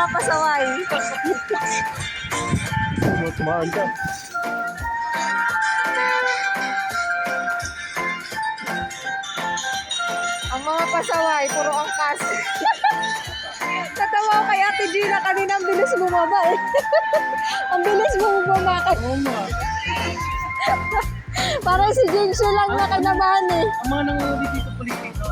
mga pasaway. Tumaan ka. Ang mga pasaway, puro angkas. Natawa ko kay Ate Gina kanina ang bilis bumaba eh. ang bilis bumaba ka. Oo. Parang si Jinsu lang na kinabahan eh. Ang mga nangunguli dito politiko.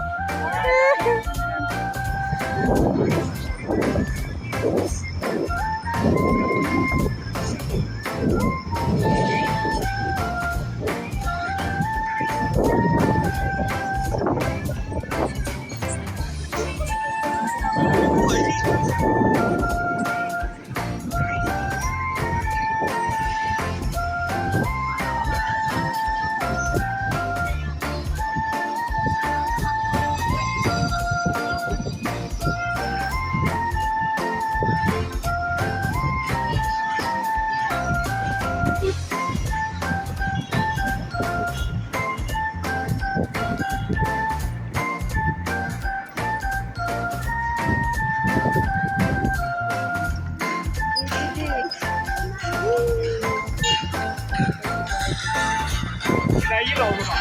Nailaw mo ba?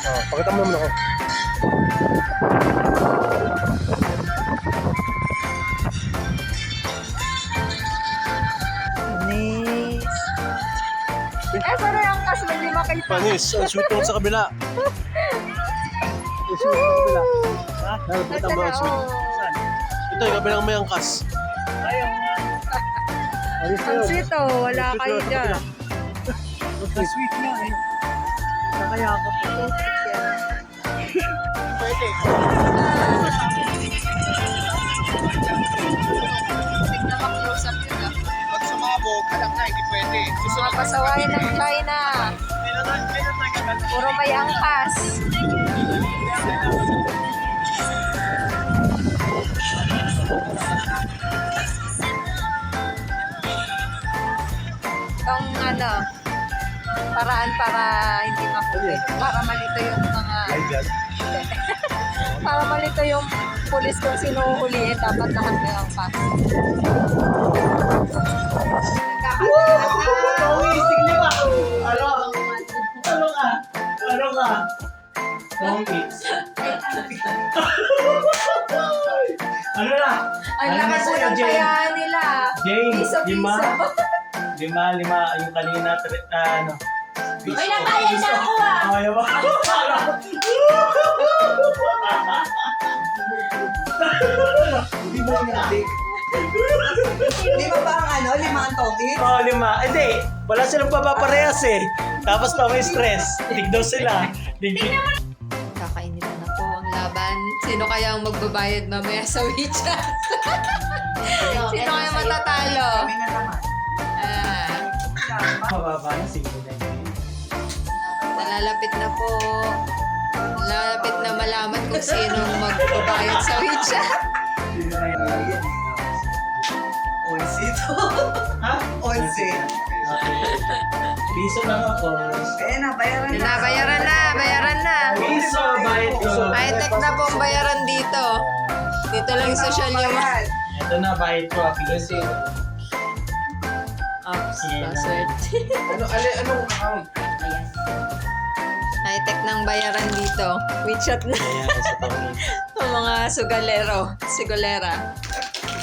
Oh, pakita mo naman ako. Nis. Eh, pero yung angkas mo, hindi makita. Panis, ang sweet nung sa kabila. Ang sweet sa kabila. Ha? Nakapita mo ang sweet. Ito, yung kabilang may angkas. Nga. Alis Ang sweet oh, wala kayo yun, sa dyan. Ang sweet nga eh. Pwede. Tignan ma-close up yun ah. Pag sumabog, alam na, hindi pwede. Mga pasaway ng China. Puro may angkas. Itong ano, paraan para hindi mahuli. Para malito yung mga, para malito yung pulis kung sino huhulihin. Dapat lahat may angkas. sige ba? Ano? Ano ka? Ano ka? Ano na? Ang Ano lakas na sa'yo, ng kayaan nila. Jane, lima. Lima, lima. Yung kanina, tri- ah, ano? Ay, nabayad na ako, ah. Ay, ba? Di ba natin? Di ba parang ano, lima ang tongkit? Oh, lima. Hindi, wala silang papaparehas eh. Tapos pa may stress. Tigdaw sila. Dig Kakainitan Sino kaya ang magbabayad mamaya sa WeChat? Sino kaya matatalo? Kami na naman. Ah, Mababa na, single na nalalapit na po. Nalalapit na malaman kung sinong magbabayad sa WeChat. Onsi to. Ha? Onsi. Piso lang ako. Kaya na, bayaran na. Na, bayaran na, bayaran na. Piso, bayad ko. High-tech na po ang bayaran dito. Dito lang yung social yung Bayad. Ito na, bayad ko. Piso. Ops, password. Ano, ano, anong account? High-tech ng bayaran dito. WeChat na. Ayan. Ang mga sugalero. Sigolera.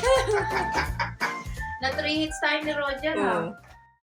Na 3 hits tayo ni Roger ha. Oo.